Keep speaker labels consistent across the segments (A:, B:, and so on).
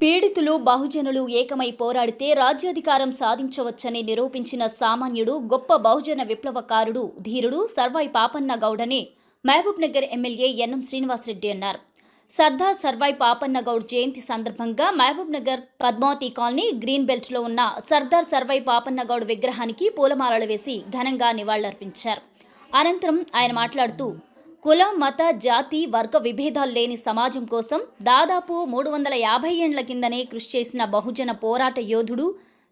A: పీడితులు బహుజనులు ఏకమై పోరాడితే రాజ్యాధికారం సాధించవచ్చని నిరూపించిన సామాన్యుడు గొప్ప బహుజన విప్లవకారుడు ధీరుడు సర్వాయి పాపన్న గౌడని మహబూబ్నగర్ ఎమ్మెల్యే ఎన్ఎం శ్రీనివాసరెడ్డి అన్నారు. సర్దార్ సర్వాయి పాపన్న గౌడ్ జయంతి సందర్భంగా మహబూబ్నగర్ పద్మావతి కాలనీ గ్రీన్ బెల్ట్లో ఉన్న సర్దార్ సర్వాయి పాపన్న గౌడ్ విగ్రహానికి పూలమాలలు వేసి ఘనంగా నివాళులర్పించారు. అనంతరం ఆయన మాట్లాడుతూ కుల మత జాతి వర్గ విభేదాలు లేని సమాజం కోసం దాదాపు మూడు వందల యాభై ఏండ్ల కిందనే కృషి చేసిన బహుజన పోరాట యోధుడు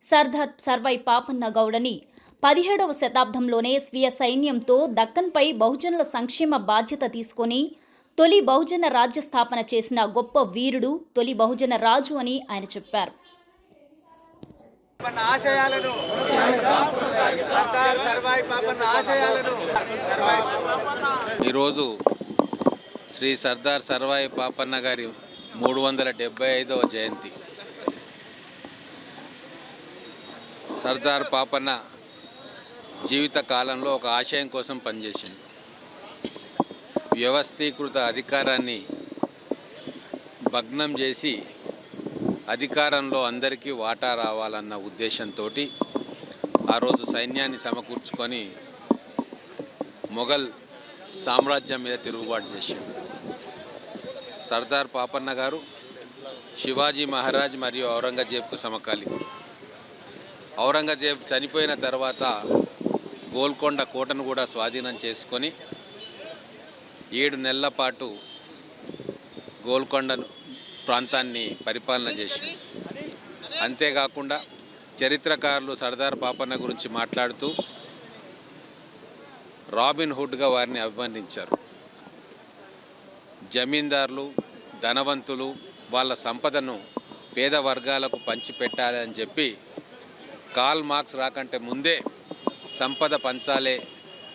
A: సర్దార్ సర్వై పాపన్న గౌడని పదిహేడవ శతాబ్దంలోనే స్వీయ సైన్యంతో దక్కన్పై బహుజనుల సంక్షేమ బాధ్యత తీసుకొని తొలి బహుజన రాజ్య స్థాపన చేసిన గొప్ప వీరుడు తొలి బహుజన రాజు అని ఆయన చెప్పారు.
B: ఆశయాలను
C: ఈరోజు శ్రీ సర్దార్ సర్వాయి పాపన్న గారి మూడు వందల డెబ్బై ఐదవ జయంతి. సర్దార్ పాపన్న జీవిత కాలంలో ఒక ఆశయం కోసం పనిచేసింది. వ్యవస్థీకృత అధికారాన్ని భగ్నం చేసి అధికారంలో అందరికీ వాటా రావాలన్న ఉద్దేశంతో ఆ రోజు సైన్యాన్ని సమకూర్చుకొని మొఘల్ సామ్రాజ్యం మీద తిరుగుబాటు చేశాడు సర్దార్ పాపన్న గారు శివాజీ మహారాజ్ మరియు ఔరంగజేబ్కు సమకాలీకుడు ఔరంగజేబ్ చనిపోయిన తర్వాత గోల్కొండ కోటను కూడా స్వాధీనం చేసుకొని ఏడు నెలల పాటు గోల్కొండను ప్రాంతాన్ని పరిపాలన చేసింది. అంతేకాకుండా చరిత్రకారులు సర్దార్ పాపన్న గురించి మాట్లాడుతూ రాబిన్ హుడ్గా వారిని అభివర్ణించారు. జమీందారులు ధనవంతులు వాళ్ళ సంపదను పేద వర్గాలకు పంచిపెట్టాలి అని చెప్పి కాల్ మార్క్స్ రాకంటే ముందే సంపద పంచాలే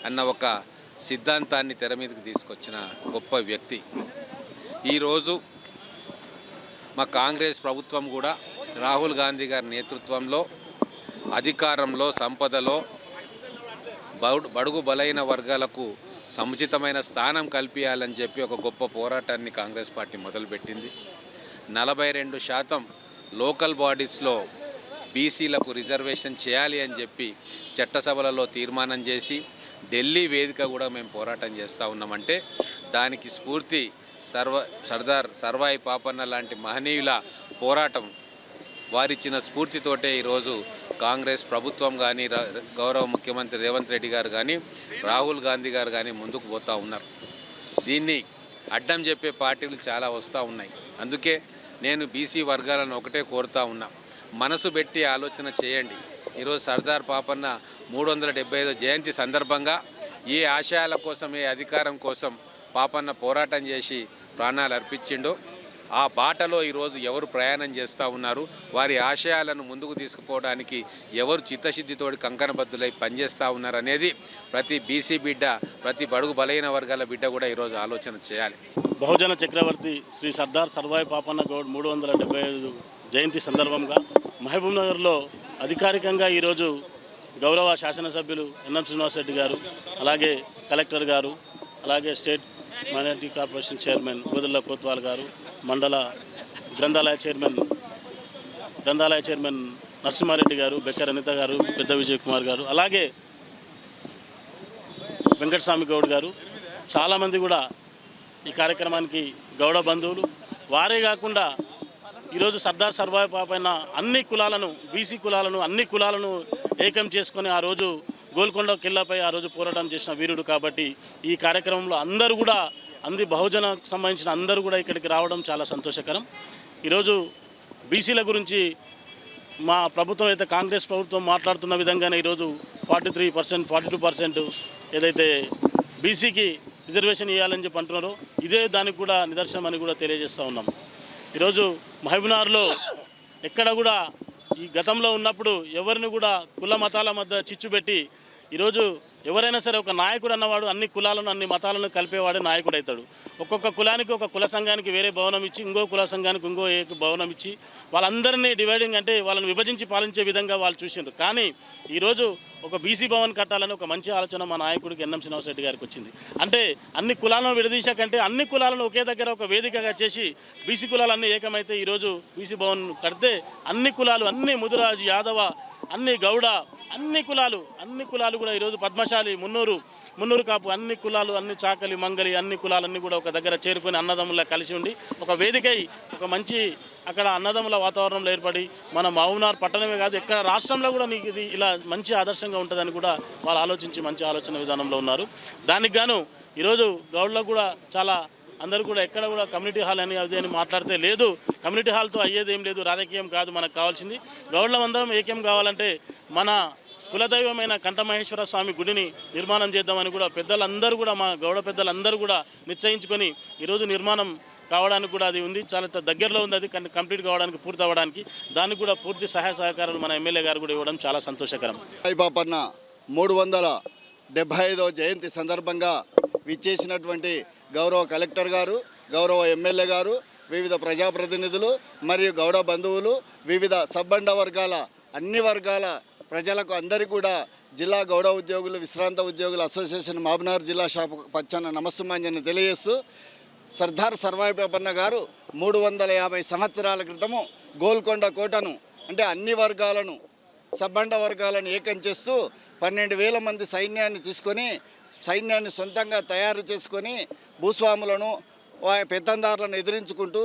C: అన్న ఒక సిద్ధాంతాన్ని తెర మీదకి తీసుకొచ్చిన గొప్ప వ్యక్తి. ఈరోజు మా కాంగ్రెస్ ప్రభుత్వం కూడా రాహుల్ గాంధీ గారి నేతృత్వంలో అధికారంలో సంపదలో బడుగు బలైన వర్గాలకు సముచితమైన స్థానం కల్పించాలని చెప్పి ఒక గొప్ప పోరాటాన్ని కాంగ్రెస్ పార్టీ మొదలుపెట్టింది. నలభై రెండు శాతం లోకల్ బాడీస్లో బీసీలకు రిజర్వేషన్ చేయాలి అని చెప్పి చట్టసభలలో తీర్మానం చేసి ఢిల్లీ వేదిక కూడా మేము పోరాటం చేస్తూ ఉన్నామంటే దానికి స్ఫూర్తి సర్వ సర్దార్ సర్వాయి పాపన్న లాంటి మహనీయుల పోరాటం వారిచ్చిన స్ఫూర్తితోటే ఈరోజు కాంగ్రెస్ ప్రభుత్వం కానీ గౌరవ ముఖ్యమంత్రి రేవంత్ రెడ్డి గారు కానీ రాహుల్ గాంధీ గారు కానీ ముందుకు పోతూ ఉన్నారు. దీన్ని అడ్డం చెప్పే పార్టీలు చాలా వస్తూ ఉన్నాయి. అందుకే నేను బీసీ వర్గాలను ఒకటే కోరుతా ఉన్నా. మనసు పెట్టి ఆలోచన చేయండి. ఈరోజు సర్దార్ పాపన్న మూడు వందల జయంతి సందర్భంగా ఏ ఆశయాల కోసం ఏ అధికారం కోసం పాపన్న పోరాటం చేసి ప్రాణాలు అర్పించిండో. ఆ బాటలో ఈరోజు ఎవరు ప్రయాణం చేస్తూ ఉన్నారు? వారి ఆశయాలను ముందుకు తీసుకుపోవడానికి ఎవరు చిత్తశుద్ధితోటి కంకణబద్ధులై పనిచేస్తూ ఉన్నారు అనేది ప్రతి బీసీ బిడ్డ ప్రతి బడుగు బలైన వర్గాల బిడ్డ కూడా ఈరోజు ఆలోచన చేయాలి.
D: బహుజన చక్రవర్తి శ్రీ సర్దార్ సర్వాయి పాపన్న గౌడ్ మూడు వందల డెబ్బై ఐదు జయంతి సందర్భంగా మహబూబ్ నగర్లో అధికారికంగా ఈరోజు గౌరవ శాసనసభ్యులు ఎన్ఎం శ్రీనివాసరెడ్డి గారు అలాగే కలెక్టర్ గారు అలాగే state minority corporation chairman Godalla Kotwal గారు మండల గ్రంథాలయ చైర్మన్ గ్రంథాలయ చైర్మన్ నరసింహారెడ్డి గారు బెక్కర్ అనిత గారు పెద్ద విజయ్ కుమార్ గారు అలాగే వెంకటస్వామి గౌడ్ గారు చాలామంది కూడా ఈ కార్యక్రమానికి గౌడ బంధువులు. వారే కాకుండా ఈరోజు సర్దార్ సర్వాయి పాపైన అన్ని కులాలను బీసీ కులాలను అన్ని కులాలను ఏకం చేసుకొని ఆ రోజు గోల్కొండ కిల్లాపై ఆ రోజు పోరాటం చేసిన వీరుడు కాబట్టి ఈ కార్యక్రమంలో అందరూ కూడా అంది బహుజనకు సంబంధించిన అందరూ కూడా ఇక్కడికి రావడం చాలా సంతోషకరం. ఈరోజు బీసీల గురించి మా ప్రభుత్వం అయితే కాంగ్రెస్ ప్రభుత్వం మాట్లాడుతున్న విధంగానే ఈరోజు forty three percent forty two percent ఏదైతే బీసీకి రిజర్వేషన్ ఇవ్వాలని చెప్పి అంటున్నారో ఇదే దానికి కూడా నిదర్శనం అని కూడా తెలియజేస్తూ ఉన్నాం. ఈరోజు మహబూబ్నగర్లో ఎక్కడ కూడా ఈ గతంలో ఉన్నప్పుడు ఎవరిని కూడా కుల మతాల మధ్య చిచ్చు పెట్టి ఈరోజు ఎవరైనా సరే ఒక నాయకుడు అన్నవాడు అన్ని కులాలను అన్ని మతాలను కలిపేవాడే నాయకుడు అవుతాడు ఒక్కొక్క కులానికి ఒక కుల సంఘానికి వేరే భవనం ఇచ్చి ఇంకో కుల సంఘానికి ఇంకో భవనం ఇచ్చి వాళ్ళందరినీ డివైడింగ్ అంటే వాళ్ళని విభజించి పాలించే విధంగా వాళ్ళు చూసిండ్రు. కానీ ఈరోజు ఒక బీసీ భవన్ కట్టాలని ఒక మంచి ఆలోచన మా నాయకుడికి ఎన్ఎం శ్రీనివాసరెడ్డి గారికి వచ్చింది. అంటే అన్ని కులాలను విడదీశాకంటే అన్ని కులాలను ఒకే దగ్గర ఒక వేదికగా చేసి బీసీ కులాలన్నీ ఏకమైతే ఈరోజు బీసీ భవన్ కడితే అన్ని కులాలు అన్ని ముదిరాజు యాదవ అన్ని గౌడ అన్ని కులాలు అన్ని కులాలు కూడా ఈరోజు పద్మశాలి మున్నూరు మున్నూరు కాపు అన్ని కులాలు అన్ని చాకలి మంగలి అన్ని కులాలన్నీ కూడా ఒక దగ్గర చేరుకొని అన్నదమ్ముల కలిసి ఉండి ఒక వేదికై ఒక మంచి అక్కడ అన్నదమ్ముల వాతావరణంలో ఏర్పడి మన మహబూబ్నగర్ పట్టణమే కాదు ఎక్కడ రాష్ట్రంలో కూడా నీకు ఇది ఇలా మంచి ఆదర్శంగా ఉంటుందని కూడా వాళ్ళు ఆలోచించి మంచి ఆలోచన విధానంలో ఉన్నారు. దానికి గాను ఈరోజు గౌడ్లకు కూడా చాలా అందరూ కూడా ఎక్కడ కూడా కమ్యూనిటీ హాల్ అని అది అని మాట్లాడితే లేదు కమ్యూనిటీ హాల్తో అయ్యేది ఏం లేదు రాజకీయం కాదు మనకు కావాల్సింది. గౌడ్లం అందరం ఏకం కావాలంటే మన కులదైవమైన కంఠమహేశ్వర స్వామి గుడిని నిర్మాణం చేద్దామని కూడా పెద్దలందరూ కూడా మా గౌడ పెద్దలందరూ కూడా నిశ్చయించుకొని ఈరోజు నిర్మాణం కావడానికి కూడా అది ఉంది. చాలా దగ్గరలో ఉంది అది కానీ కంప్లీట్ కావడానికి పూర్తి అవ్వడానికి. దానికి కూడా పూర్తి సహాయ సహకారాలు మన ఎమ్మెల్యే గారు కూడా ఇవ్వడం చాలా సంతోషకరం.
E: సాయిబాపన్న మూడు వందల డెబ్భై ఐదవ జయంతి సందర్భంగా విచ్చేసినటువంటి గౌరవ కలెక్టర్ గారు గౌరవ ఎమ్మెల్యే గారు వివిధ ప్రజాప్రతినిధులు మరియు గౌడ బంధువులు వివిధ సబ్బండ వర్గాల అన్ని వర్గాల ప్రజలకు అందరికీ కూడా జిల్లా గౌడ ఉద్యోగులు విశ్రాంత ఉద్యోగుల అసోసియేషన్ మహబూబ్నగర్ జిల్లా షాపు పచ్చన్న నమస్సుమాంజని తెలియజేస్తూ సర్దార్ సర్వాయి గారు మూడు వందల యాభై సంవత్సరాల క్రితము గోల్కొండ కోటను అంటే అన్ని వర్గాలను సబ్బండ వర్గాలను ఏకం చేస్తూ పన్నెండు వేల మంది సైన్యాన్ని తీసుకొని సైన్యాన్ని సొంతంగా తయారు చేసుకొని భూస్వాములను పెత్తందారులను ఎదిరించుకుంటూ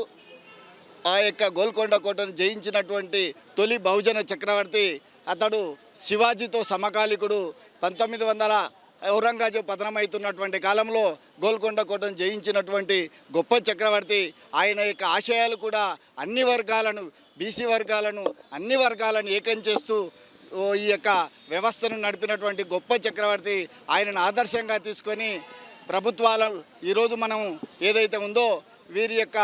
E: ఆ యొక్క గోల్కొండ కోటను జయించినటువంటి తొలి బహుజన చక్రవర్తి అతడు శివాజీతో సమకాలికుడు. పంతొమ్మిది వందల ఔరంగజేబు పతనమవుతున్నటువంటి కాలంలో గోల్కొండ కోటను జయించినటువంటి గొప్ప చక్రవర్తి. ఆయన యొక్క ఆశయాలు కూడా అన్ని వర్గాలను బీసీ వర్గాలను అన్ని వర్గాలను ఏకం చేస్తూ ఈ యొక్క వ్యవస్థను నడిపినటువంటి గొప్ప చక్రవర్తి ఆయనను ఆదర్శంగా తీసుకొని ప్రభుత్వాలు ఈరోజు మనం ఏదైతే ఉందో వీరి యొక్క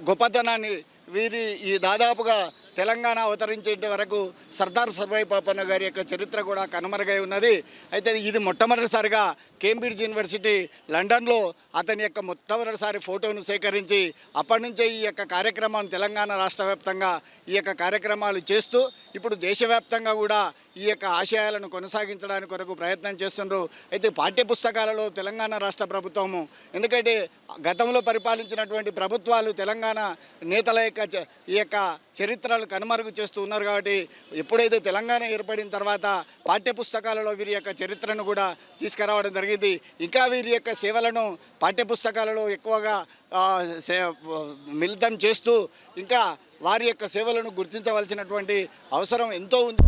E: గొప్పతనాన్ని వీరి ఈ దాదాపుగా తెలంగాణ అవతరించేంత వరకు సర్దార్ సర్వాయి పాపన్న గారి యొక్క చరిత్ర కూడా కనుమరుగై ఉన్నది. అయితే ఇది మొట్టమొదటిసారిగా కేంబ్రిడ్జ్ యూనివర్సిటీ లండన్లో అతని యొక్క మొట్టమొదటిసారి ఫోటోను సేకరించి అప్పటి నుంచే ఈ యొక్క కార్యక్రమాన్ని తెలంగాణ రాష్ట్ర వ్యాప్తంగా ఈ యొక్క కార్యక్రమాలు చేస్తూ ఇప్పుడు దేశవ్యాప్తంగా కూడా ఈ యొక్క ఆశయాలను కొనసాగించడానికి కొరకు ప్రయత్నం చేస్తున్నారు అయితే పాఠ్య పుస్తకాలలో తెలంగాణ రాష్ట్ర ప్రభుత్వము ఎందుకంటే గతంలో పరిపాలించినటువంటి ప్రభుత్వాలు తెలంగాణ నేతల యొక్క ఈ యొక్క చరిత్రలు కనుమరుగు చేస్తూ ఉన్నారు కాబట్టి ఎప్పుడైతే తెలంగాణ ఏర్పడిన తర్వాత పాఠ్య పుస్తకాలలో వీరి యొక్క చరిత్రను కూడా తీసుకురావడం జరిగింది. ఇంకా వీరి యొక్క సేవలను పాఠ్య పుస్తకాలలో ఎక్కువగా సే మిళితం చేస్తూ ఇంకా వారి యొక్క సేవలను గుర్తించవలసినటువంటి అవసరం ఎంతో ఉంది.